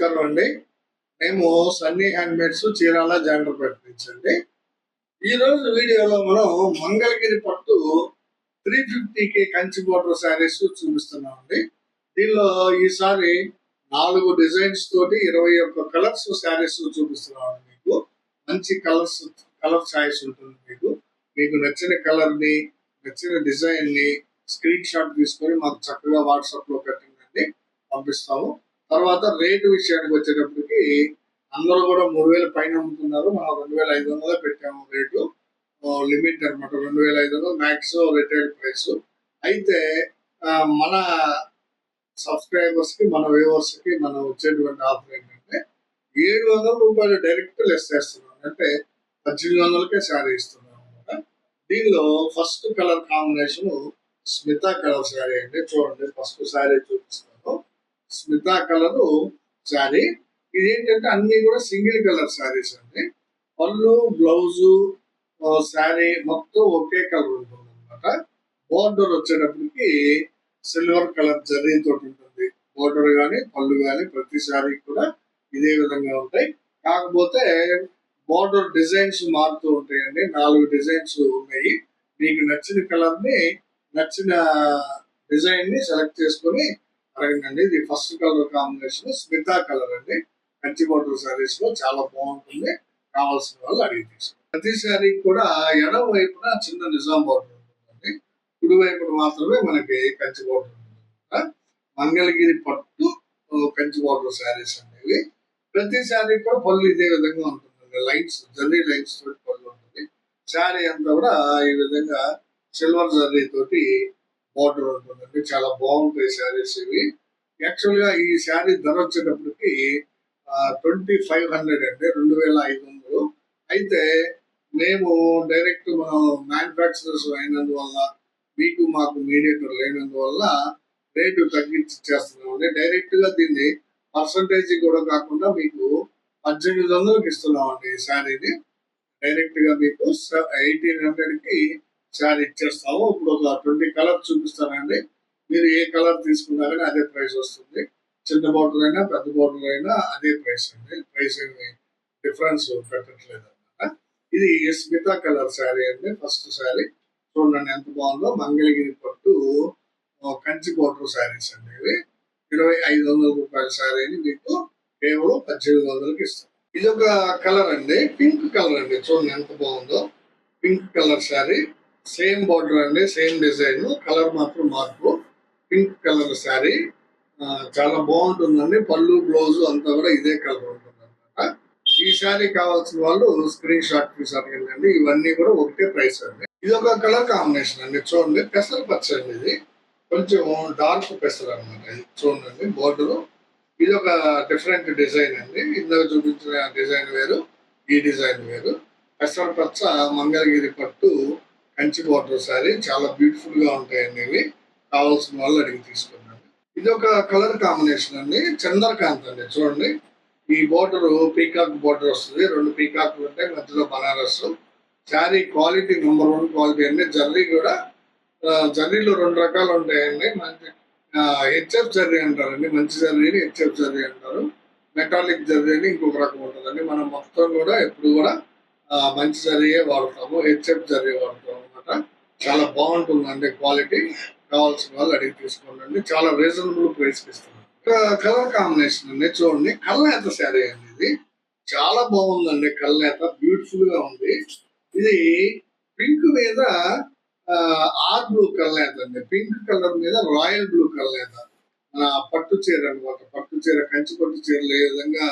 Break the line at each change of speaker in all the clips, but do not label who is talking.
నమస్కారం అండి మేము సన్నీ హ్యాండ్మేడ్స్ చీరాల జాండర్ పెట్టించండి ఈ రోజు వీడియోలో మనం మంగళగిరి పట్టు త్రీ ఫిఫ్టీకి కంచి బోర్డర్ శారీస్ చూపిస్తున్నామండి. దీనిలో ఈసారి నాలుగు డిజైన్స్ తోటి ఇరవై ఒక్క కలర్స్ శారీస్ చూపిస్తున్నామండి మీకు. మంచి కలర్స్ కలర్ ఛాయిస్ ఉంటుంది మీకు. మీకు నచ్చిన కలర్ని నచ్చిన డిజైన్ని స్క్రీన్ షాట్ తీసుకొని మాకు చక్కగా వాట్సాప్లో పెట్టండి. పంపిస్తాము. తర్వాత రేటు విషయానికి వచ్చేటప్పటికి అందరూ కూడా మూడు వేల పైన అమ్ముతున్నారు. మనం రెండు వేల ఐదు వందలు పెట్టాము రేటు. లిమిట్ అనమాట రెండు వేల ఐదు వందలు మ్యాక్స్ రిటైల్ ప్రైస్ అయితే ఆ, మన సబ్స్క్రైబర్స్కి మన వ్యూవర్స్కి మనం వచ్చేటువంటి ఆఫర్ ఏంటంటే ఏడు వందల రూపాయలు డైరెక్ట్ లెస్ చేస్తున్నాం. అంటే పద్దెనిమిది వందలకే శారీ ఇస్తున్నాం అనమాట దీనిలో ఫస్ట్ కలర్ కాంబినేషన్ స్మితా కలర్ శారీ అండి. చూడండి ఫస్ట్ శారీ చూపిస్తాను స్మిత కలర్ శారీ. ఇదేంటంటే అన్ని కూడా సింగిల్ కలర్ శారీస్ అండి. పళ్ళు బ్లౌజు శారీ మొత్తం ఒకే కలర్ ఉంటుంది అనమాట బోర్డర్ వచ్చేటప్పటికి సిల్వర్ కలర్ జరీ తోటి ఉంటుంది. బోర్డర్ కానీ పళ్ళు కానీ ప్రతి శారీ కూడా ఇదే విధంగా ఉంటాయి. కాకపోతే బోర్డర్ డిజైన్స్ మారుతూ ఉంటాయండి. నాలుగు డిజైన్స్ ఉన్నాయి. మీకు నచ్చిన కలర్ని నచ్చిన డిజైన్ని సెలెక్ట్ చేసుకొని అడగండి ఇది ఫస్ట్ కలర్ కాంబినేషన్. స్మితా కలర్ అండి. కంచి బోర్డర్ సారీస్లో చాలా బాగుంటుంది. కావాల్సిన వాళ్ళు అడిగి తీసుకోండి. ప్రతి శారీ కూడా ఎడవ వైపున చిన్న నిజాం బోర్డర్ ఉంటుందండి. కుడి వైపున మాత్రమే మనకి కంచి బోర్డర్ ఉంటుంది మంగళగిరి పట్టు కంచి బోర్డర్ శారీస్ అనేవి ప్రతి శారీ కూడా పళ్ళు ఇదే విధంగా ఉంటుందండి. లైన్స్ జర్రీ లైన్స్ తోటి పళ్ళు ఉంటుంది. శారీ అంతా కూడా ఈ విధంగా సిల్వర్ జర్రీ తోటి బోర్డర్ ఉంటుందండి. చాలా బాగుంటాయి శారీస్ ఇవి. యాక్చువల్గా ఈ శారీ ధర వచ్చేటప్పటికి ట్వంటీ ఫైవ్ హండ్రెడ్ అండి. రెండు వేల ఐదు వందలు. అయితే మేము డైరెక్ట్ మనం మ్యానుఫ్యాక్చరర్స్ అయినందువల్ల మీకు మాకు మీడియేటర్ లేనందువల్ల రేటు తగ్గించి చేస్తున్నామండి. డైరెక్ట్గా దీన్ని పర్సంటేజ్ కూడా కాకుండా మీకు పద్దెనిమిది వందలకి ఇస్తున్నామండి ఈ శారీని. డైరెక్ట్గా మీకు ఎయిటీన్ హండ్రెడ్కి చాలా శారీ ఇచ్చేస్తాము. ఇప్పుడు ఒక ట్వంటీ కలర్ చూపిస్తానండి. మీరు ఏ కలర్ తీసుకున్నా కానీ అదే ప్రైస్ వస్తుంది. చిన్న బాటిల్ అయినా పెద్ద బాటిల్ అయినా అదే ప్రైస్ అండి. ప్రైస్ ఏమి డిఫరెన్స్ పెట్టట్లేదు అనమాట ఇది స్మితా కలర్ శారీ అండి. ఫస్ట్ శారీ చూడండి ఎంత బాగుందో. మంగళగిరి పట్టు కంచి బోర్డర్ శారీస్ అండి ఇవి. ఇరవై ఐదు వందల రూపాయల శారీని మీకు కేవలం పద్దెనిమిది వందలకి ఇస్తాం. ఇది ఒక కలర్ అండి. పింక్ కలర్ అండి. చూడండి ఎంత బాగుందో. Pink colour sari same border అండి సేమ్ డిజైన్ కలర్ మాత్రం మార్పు. పింక్ కలర్ శారీ చాలా బాగుంటుందండి. పళ్ళు బ్లౌజ్ అంతా కూడా ఇదే కలర్ ఉంటుంది అనమాట ఈ శారీ కావాల్సిన వాళ్ళు స్క్రీన్ షాట్ తీసి అడగండి ఇవన్నీ కూడా ఒకటే ప్రైస్ అండి. ఇది ఒక కలర్ కాంబినేషన్ అండి. చూడండి పెసర పచ్చ అండి ఇది. కొంచెం డార్క్ పెసర అనమాట ఇది. చూడండి బోర్డర్ ఇది ఒక డిఫరెంట్ డిజైన్ అండి. ఇందులో చూపించిన డిజైన్ వేరు ఈ డిజైన్ వేరు. పెసర పచ్చ మంగళగిరి పట్టు కంచి బార్డర్ శారీ చాలా బ్యూటిఫుల్గా ఉంటాయండి ఇవి. కావాల్సిన వాళ్ళు అడిగి తీసుకున్నాను ఇది ఒక కలర్ కాంబినేషన్ అండి. చంద్రకాంత్ అండి చూడండి. ఈ బార్డర్ పీకాక్ బార్డర్ వస్తుంది. రెండు పీకాక్లు ఉంటాయి మధ్యలో Banaras. Sari quality number one quality అండి. జర్రీ కూడా జర్రీలు రెండు రకాలు ఉంటాయండి. మంచి హెచ్ఎఫ్ జర్రీ అంటారండి. మంచి జర్రీని హెచ్ఎఫ్ జర్రీ అంటారు. మెటాలిక్ జర్రీ అని ఇంకొక రకం ఉంటుందండి. మనం మొత్తం కూడా ఎప్పుడు కూడా మంచి జర్రీయే వాడతాము. హెచ్ఎఫ్ జర్రీ వాడతాము. చాలా బాగుంటుందండి క్వాలిటీ కావాల్సిన వాళ్ళు అడిగి తీసుకోండి. చాలా రీజనబుల్ ప్రైస్ ఇస్తున్నాను కలర్ కాంబినేషన్ అండి చూడండి. కల్నేత శారీ అండి ఇది చాలా బాగుందండి. కల్నేత బ్యూటిఫుల్గా ఉంది. ఇది పింక్ మీద ఆర్ బ్లూ కల్నేత అండి. పింక్ కలర్ మీద రాయల్ బ్లూ కల్నేత మన పట్టు చీర అనమాట. పట్టు చీర కంచి పట్టు చీరలు ఏ విధంగా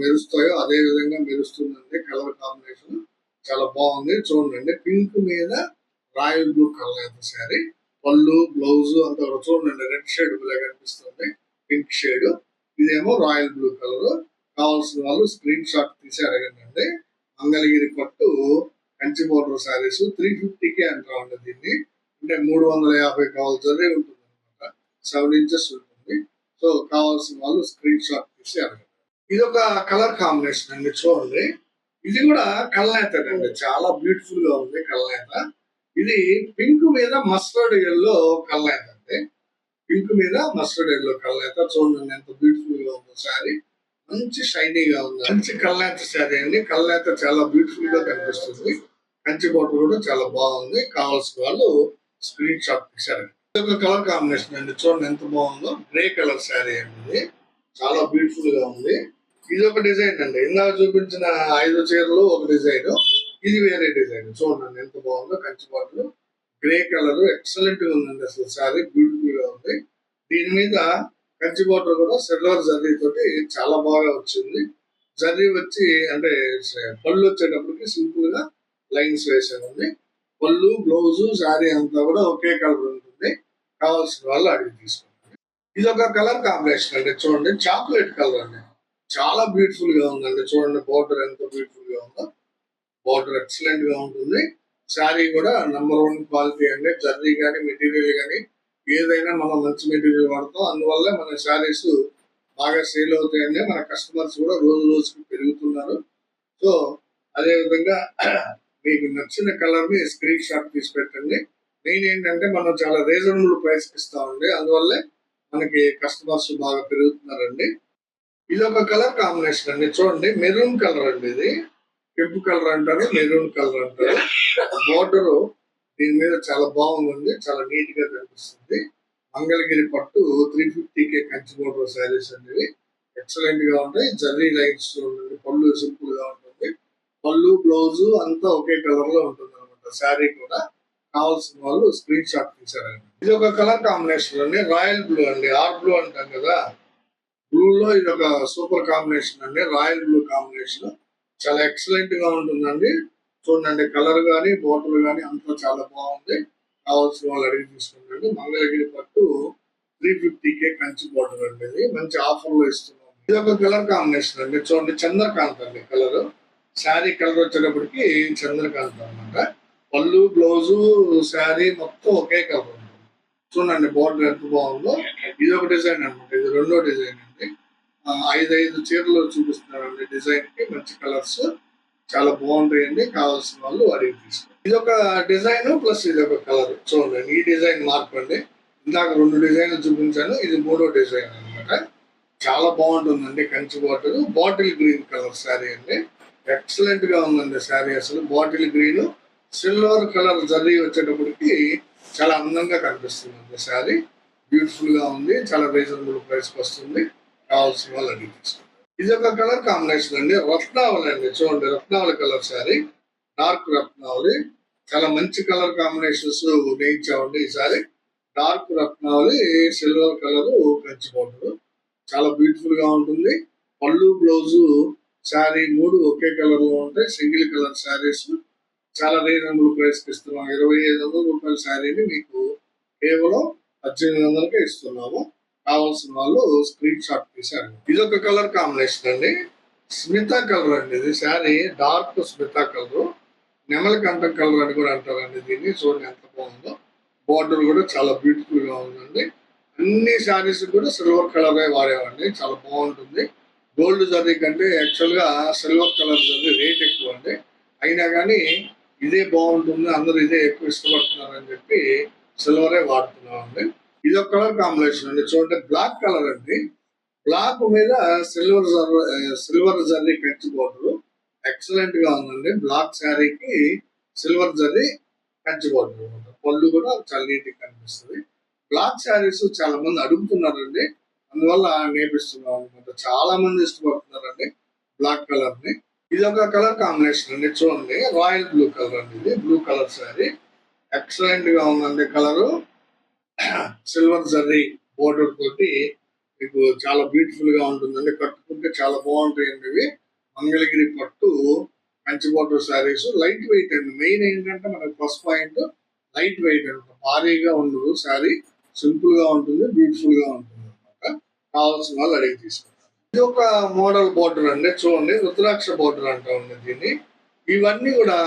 మెరుస్తాయో అదే విధంగా మెరుస్తుందండి. కలర్ కాంబినేషన్ చాలా బాగుంది. చూడండి. పింక్ మీద రాయల్ బ్లూ కల్నేత శారీ? పళ్ళు బ్లౌజ్ అంత చూడండి రెడ్ షేడ్ లాగా కనిపిస్తుంది పింక్ షేడ్ ఇదేమో రాయల్ బ్లూ కలర్. కావాల్సిన వాళ్ళు స్క్రీన్ షాట్ తీసి అడగండి. మంగళగిరి పట్టు Kanchi border saris three fifty K అంటామండి దీన్ని. అంటే మూడు వందల యాభై కావాల్సిందే ఉంటుంది అనమాట సెవెన్ ఇంచెస్ ఉంటుంది. సో కావాల్సిన వాళ్ళు స్క్రీన్ షాట్ తీసి అడగండి. ఇది ఒక కలర్ కాంబినేషన్ అండి చూడండి. ఇది కూడా కల్నేత అండి చాలా బ్యూటిఫుల్గా ఉంది కల్నేత ఇది పింక్ మీద మస్టర్డ్ ఎల్లో కల్లేత అంటే పింక్ మీద మస్టర్డ్ ఎల్లో కల్లేత అయితే చూడండి ఎంత బ్యూటిఫుల్గా ఉందో సారీ మంచి షైనీగా ఉంది మంచి కల్లేత శారీ అండి. కల్లేత చాలా బ్యూటిఫుల్గా కనిపిస్తుంది. కంచి బొట్టు కూడా చాలా బాగుంది. కావాల్సిన వాళ్ళు స్క్రీన్ షాట్ తీశారు ఇది ఒక కలర్ కాంబినేషన్ అండి. చూడండి ఎంత బాగుందో. గ్రే కలర్ శారీ అండి చాలా బ్యూటిఫుల్గా ఉంది. ఇది ఒక డిజైన్ అండి. ఇందాక చూపించిన ఐదు చీరలు ఒక డిజైన్ ఇది వేరే డిజైన్. చూడండి ఎంత బాగుందో కంచి బాటిల్ గ్రే కలర్ ఎక్సలెంట్గా ఉందండి అసలు శారీ. బ్యూటిఫుల్గా ఉంది. దీని మీద కంచి బాటిల్ కూడా సిల్వర్ జర్రీ తోటి చాలా బాగా వచ్చింది. జర్రీ వచ్చి అంటే పళ్ళు వచ్చేటప్పటికి సింపుల్గా లైన్స్ వేసామండి పళ్ళు బ్లౌజ్ శారీ అంతా కూడా ఒకే కలర్ ఉంటుంది. కావాల్సిన వాళ్ళు అడిగి తీసుకుంటుంది ఇది ఒక కలర్ కాంబినేషన్ అండి. చూడండి చాక్లెట్ కలర్ అండి. చాలా బ్యూటిఫుల్గా ఉందండి. చూడండి బోర్డర్ ఎంత బ్యూటిఫుల్గా ఉందో. వాటర్ ఎక్సలెంట్గా ఉంటుంది. శారీ కూడా నెంబర్ వన్ క్వాలిటీ అండి. జర్రీ కానీ మెటీరియల్ కానీ ఏదైనా మనం మంచి మెటీరియల్ వాడతాం. అందువల్ల మన శారీస్ బాగా సేల్ అవుతాయండి మన కస్టమర్స్ కూడా రోజు రోజుకి పెరుగుతున్నారు. సో అదే విధంగా మీకు నచ్చిన కలర్ని స్క్రీన్ షాట్ తీసి పెట్టండి. మెయిన్ ఏంటంటే మనం చాలా రీజనబుల్ ప్రైస్ ఇస్తామండి. అందువల్లే మనకి కస్టమర్స్ బాగా పెరుగుతున్నారండి. ఇది ఒక కలర్ కాంబినేషన్ అండి. చూడండి మెరూన్ కలర్ అండి ఇది. కెంపు కలర్ అంటారు మెరూన్ కలర్ అంటారు. బోర్డర్ దీని మీద చాలా బాగుంది చాలా నీట్గా కనిపిస్తుంది. మంగళగిరి పట్టు three fifty K Kanchi border saris అనేవి ఎక్సలెంట్గా ఉంటాయి. జర్రీ లైన్స్ ఉంటుంది పళ్ళు సింపుల్గా ఉంటుంది. పళ్ళు బ్లౌజ్ అంతా ఒకే కలర్లో ఉంటుంది అనమాట శారీ కూడా కావాల్సిన వాళ్ళు స్క్రీన్ షాట్ తీసారండి ఇది ఒక కలర్ కాంబినేషన్ అండి. రాయల్ బ్లూ అండి. ఆర్ బ్లూ అంటాం కదా. బ్లూ లో ఇది ఒక సూపర్ కాంబినేషన్ అండి. Royal blue combination. చాలా ఎక్సలెంట్గా ఉంటుందండి. చూడండి కలర్ గానీ బోటల్ గానీ అంతా చాలా బాగుంది. కావాల్సిన వాళ్ళు అడిగి తీసుకుంటండి మంగళగిరి పట్టు three fifty K Kanchi border అండి ఇది. మంచి ఆఫర్లో ఇస్తున్నాం. ఇది ఒక కలర్ కాంబినేషన్ అండి. చూడండి చంద్రకాంత్ అండి కలర్ శారీ కలర్ వచ్చేటప్పటికి చంద్రకాంత్ అన్నమాట. పళ్ళు బ్లౌజు శారీ మొత్తం ఒకే కలర్ చూడండి బోర్డర్ ఎంత బాగుందో. ఇది ఒక డిజైన్ అన్నమాట. ఇది రెండో డిజైన్ అండి. ఐదు ఐదు చీరలు చూపిస్తున్నారండి డిజైన్కి. మంచి కలర్స్ చాలా బాగుంటాయండి. కావాల్సిన వాళ్ళు అడిగి తీసుకోండి. ఇది ఒక డిజైన్ ప్లస్ ఇది ఒక కలర్ చూడండి ఈ డిజైన్ మార్పు అండి. ఇందాక రెండు డిజైన్లు చూపించాను. ఇది మూడో డిజైన్ అన్నమాట. చాలా బాగుంటుందండి Kanchi bottle bottle green colour sari అండి. ఎక్సలెంట్గా ఉందండి శారీ అసలు. Bottle green silver colour zari వచ్చేటప్పటికి చాలా అందంగా కనిపిస్తుంది శారీ బ్యూటిఫుల్గా ఉంది. చాలా రీజనబుల్ ప్రైస్ వస్తుంది. కావాల్సిన వాళ్ళు అడిగి ఇది ఒక కలర్ కాంబినేషన్ అండి. రత్నావళి అండి. చూడండి రత్నావళి కలర్ శారీ. డార్క్ రత్నావళి. చాలా మంచి కలర్ కాంబినేషన్స్ వేయించామండి ఈసారి dark Ratnavali silver colour Kanchi border. చాలా బ్యూటిఫుల్గా ఉంటుంది. పళ్ళు బ్లౌజు శారీ మూడు ఒకే కలర్లో ఉంటాయి. Single colour saris. చాలా రీజనబుల్ ప్రైస్కి ఇస్తున్నాం. ఇరవై ఐదు వందల రూపాయల శారీని మీకు కేవలం పద్దెనిమిది వందలకే ఇస్తున్నాము. కావాల్సిన వాళ్ళు స్క్రీన్ షాట్ తీశారు. ఇది ఒక కలర్ కాంబినేషన్ అండి. స్మిత కలర్ అండి ఇది. శారీ డార్క్ స్మిత కలర్ నెమలికంఠం కలర్ అని కూడా అంటారండి దీన్ని. చూడండి ఎంత బాగుందో. బార్డర్ కూడా చాలా బ్యూటిఫుల్గా ఉందండి. అన్ని శారీస్ కూడా సిల్వర్ కలర్ వాడేవండి. చాలా బాగుంటుంది. గోల్డ్ జరీ కంటే యాక్చువల్గా సిల్వర్ కలర్ జరీ రేట్ ఎక్కువ అండి. అయినా కానీ ఇదే బాగుంటుంది. అందరూ ఇదే ఎక్కువ ఇష్టపడుతున్నారని అని చెప్పి సిల్వరే వాడుతున్నామండి. ఇది ఒక కలర్ కాంబినేషన్ అండి. చూడండి బ్లాక్ కలర్ అండి. బ్లాక్ మీద silver silver zari Kanchi border ఎక్సలెంట్గా ఉందండి. బ్లాక్ శారీకి సిల్వర్ జర్రీ కంచి బోర్డర్ అనమాట. పళ్ళు కూడా చాలా నీట్ కనిపిస్తుంది. బ్లాక్ శారీస్ చాలా మంది అడుగుతున్నారండి. అందువల్ల నేపిస్తున్నాం అనమాట. చాలా మంది ఇష్టపడుతున్నారండి బ్లాక్ కలర్ని. ఇది ఒక కలర్ కాంబినేషన్ అండి. చూడండి రాయల్ బ్లూ కలర్ అండి ఇది. Blue colour sari. ఎక్సలెంట్గా ఉందండి కలరు. సిల్వర్ జర్రీ బోర్డర్ తోటి మీకు చాలా బ్యూటిఫుల్గా ఉంటుందండి. కట్టుకుంటే చాలా బాగుంటాయండి ఇవి. మంగళగిరి పట్టు మంచి బోర్డర్ శారీస్ లైట్ వెయిట్ అండి. మెయిన్ ఏంటంటే మనకి ఫస్ట్ పాయింట్ లైట్ వెయిట్ అంట భారీగా ఉండదు శారీ. సింపుల్గా ఉంటుంది బ్యూటిఫుల్గా ఉంటుంది అనమాట కావాల్సిన వాళ్ళు అడిగి తీసుకుంటారు ఇది ఒక మోడల్ బోర్డర్ అండి. చూడండి రుద్రాక్ష బోర్డర్ అంటా ఉంది దీన్ని. ఇవన్నీ కూడా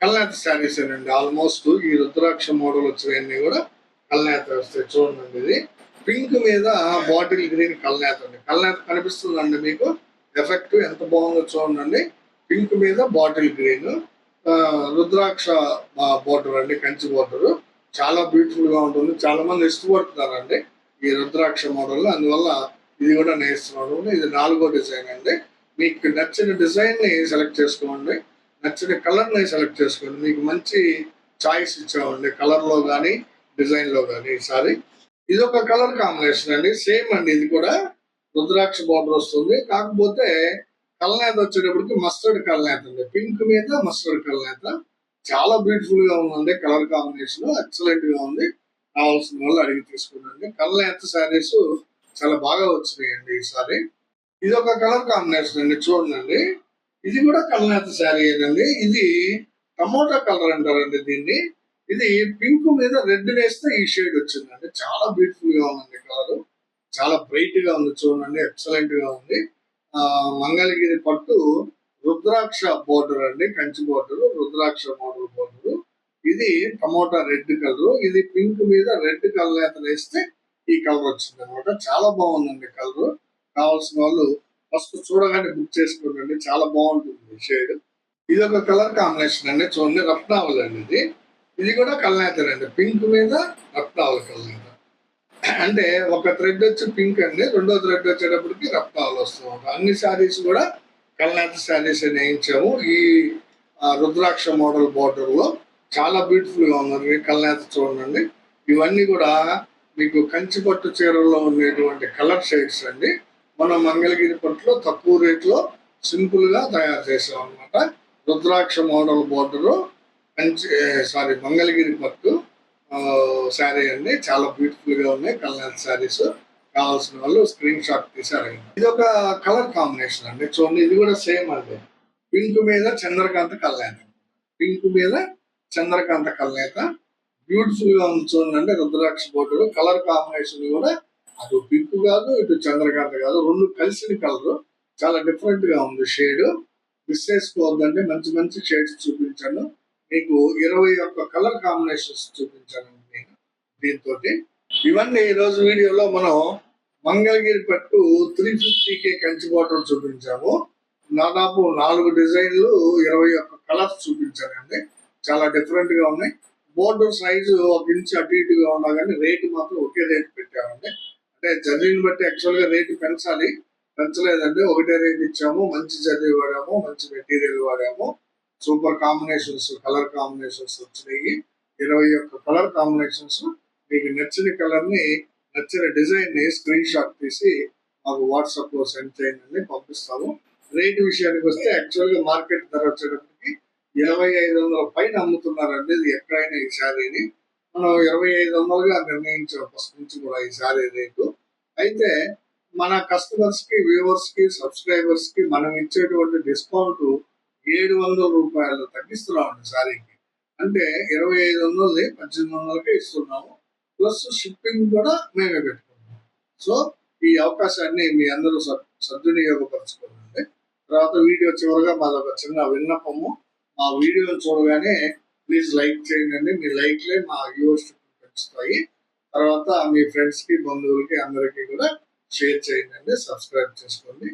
కల్నేత శారీస్ అండి ఆల్మోస్ట్ ఈ రుద్రాక్ష మోడల్ వచ్చినవన్నీ కూడా కల్నేత వస్తే చూడండి ఇది. పింక్ మీద బాటిల్ గ్రీన్ కల్నేత అండి కల్నేత కనిపిస్తుందండి మీకు? ఎఫెక్ట్ ఎంత బాగుందో చూడండి. పింక్ మీద బాటిల్ గ్రీన్. రుద్రాక్ష బోర్డర్ అండి కంచి బోర్డర్. చాలా బ్యూటిఫుల్గా ఉంటుంది. చాలా మంది ఇష్టపడుతున్నారండి ఈ రుద్రాక్ష మోడల్ అందువల్ల ఇది కూడా నేస్తున్నాను ఇది నాలుగో డిజైన్ అండి. మీకు నచ్చిన డిజైన్ని సెలెక్ట్ చేసుకోండి. నచ్చిన కలర్ని సెలెక్ట్ చేసుకోండి. మీకు మంచి చాయిస్ ఇచ్చామండి కలర్లో కానీ డిజైన్లో కానీ ఈసారి. ఇది ఒక కలర్ కాంబినేషన్ అండి. సేమ్ అండి. ఇది కూడా రుద్రాక్ష బార్డర్ వస్తుంది. కాకపోతే కల్నేత వచ్చేటప్పటికి మస్టర్డ్ కల్నేత అండి. పింక్ మీద మస్టర్డ్ కల్నేత చాలా బ్యూటిఫుల్గా ఉందండి. కలర్ కాంబినేషన్ ఎక్సలెంట్గా ఉంది. కావాల్సిన వాళ్ళు అడిగి తీసుకున్నాండి కల్నేత శారీస్ చాలా బాగా వచ్చినాయండి ఈసారి. ఇది ఒక కలర్ కాంబినేషన్ అండి. చూడండి. ఇది కూడా కల్నేత శారీ అండి ఇది టమోటా కలర్ అంటారండి దీన్ని. ఇది పింక్ మీద రెడ్ వేస్తే ఈ షేడ్ వచ్చిందండి చాలా బ్యూటిఫుల్గా ఉందండి కలర్. చాలా బ్రైట్గా ఉంది చూడండి ఎక్సలెంట్గా ఉంది. ఆ మంగళగిరి పట్టు రుద్రాక్ష బోర్డర్ అండి కంచి బోర్డర్ రుద్రాక్ష మోడల్ బోర్డర్ ఇది టమోటా రెడ్ కలర్. ఇది పింక్ మీద రెడ్ కలర్ అతను వేస్తే ఈ కలర్ వచ్చింది అనమాట చాలా బాగుందండి కలర్. కావాల్సిన వాళ్ళు ఫస్ట్ చూడగానే బుక్ చేసుకోండి చాలా బాగుంటుంది షేడ్. ఇది ఒక కలర్ కాంబినేషన్ అండి చూడండి రత్నావళి అండి ఇది. ఇది కూడా కల్నేతర్ అండి. పింక్ మీద రక్తాలు కల్నేత అంటే ఒక థ్రెడ్ వచ్చి పింక్ అండి రెండో థ్రెడ్ వచ్చేటప్పటికి రక్తాలు వస్తూ ఉంటాయి. అన్ని శారీస్ కూడా కల్నేత శారీస్ వేయించాము. ఈ రుద్రాక్ష మోడల్ బోర్డర్లో చాలా బ్యూటిఫుల్గా ఉందండి కల్నేత చూడండి. ఇవన్నీ కూడా మీకు కంచి పట్టు చీరల్లో ఉండేటువంటి కలర్ షేడ్స్ అండి. మనం మంగళగిరి పట్టులో తక్కువ రేట్లో సింపుల్గా తయారు చేసాం అనమాట రుద్రాక్ష మోడల్ బోర్డరు కంచి సారీ మంగళగిరి పట్టు శారీ అండి. చాలా బ్యూటిఫుల్గా ఉన్నాయి. కళ్యాణ్ శారీస్ కావాల్సిన వాళ్ళు స్క్రీన్ షాట్ తీసారు ఇది ఒక కలర్ కాంబినేషన్ అండి. చూడండి ఇది కూడా సేమ్ అండి. పింక్ మీద చంద్రకాంత కళ్యాణ్. పింక్ మీద చంద్రకాంత కల్నేత బ్యూటిఫుల్గా ఉంది చూడండి రుద్రాక్ష బోర్డు. కలర్ కాంబినేషన్ కూడా అటు పింక్ కాదు ఇటు చంద్రకాంత కాదు. రెండు కలిసిన కలర్ చాలా డిఫరెంట్గా ఉంది షేడ్ మిస్ చేసుకోవద్దండి మంచి మంచి షేడ్స్ చూపించాను. మీకు ఇరవై ఒక్క కలర్ కాంబినేషన్స్ చూపించాను నేను దీంతో ఇవన్నీ ఈరోజు రోజు వీడియోలో మనం మంగళగిరి పట్టు త్రీ ఫిఫ్టీకే కంచి బాటలు చూపించాము. దాదాపు నాలుగు డిజైన్లు ఇరవై ఒక్క కలర్స్ చూపించానండి చాలా డిఫరెంట్గా ఉన్నాయి. బోర్డర్ సైజు ఒక ఇంచు అటు ఇటుగా ఉన్నా కానీ రేటు మాత్రం ఒకే రేట్ పెట్టామండి. అంటే జర్నీని బట్టి యాక్చువల్గా రేటు పెంచాలి. పెంచలేదండి. ఒకటే రేట్ ఇచ్చాము. మంచి జర్నీ వాడాము. మంచి మెటీరియల్ వాడాము. సూపర్ కాంబినేషన్స్ కలర్ కాంబినేషన్స్ వచ్చినాయి. ఇరవై ఒక్క కలర్ కాంబినేషన్స్ మీకు నచ్చిన కలర్ని నచ్చిన డిజైన్ని స్క్రీన్ షాట్ తీసి మాకు వాట్సాప్లో సెండ్ చేయండి పంపిస్తాము. రేట్ విషయానికి వస్తే యాక్చువల్గా మార్కెట్ ధర వచ్చేటప్పటికి ఇరవై ఐదు వందల పైన అమ్ముతున్నారండి ఇది ఎక్కడైనా ఈ శారీని. మనం ఇరవై ఐదు వందలుగా నిర్ణయించిన ఫస్ట్ నుంచి కూడా ఈ శారీ రేటు. అయితే మన కస్టమర్స్కి వ్యూవర్స్కి సబ్స్క్రైబర్స్కి మనం ఇచ్చేటువంటి డిస్కౌంట్ ఏడు వందల రూపాయలు తగ్గిస్తున్నామండి శారీకి. అంటే ఇరవై ఐదు వందలది పద్దెనిమిది వందలకే ఇస్తున్నాము. ప్లస్ షిప్పింగ్ కూడా మేమే పెట్టుకున్నాము సో ఈ అవకాశాన్ని మీ అందరూ సద్ సద్వినియోగపరచుకోండి. తర్వాత వీడియో చివరిగా మాది ఒక చిన్న విన్నపము. మా వీడియో చూడగానే ప్లీజ్ లైక్ చేయండి. మీ లైక్లే మా వ్యూవర్షిప్ పెంచుతాయి. తర్వాత మీ ఫ్రెండ్స్కి బంధువులకి అందరికీ కూడా షేర్ చేయండి. సబ్స్క్రైబ్ చేసుకోండి.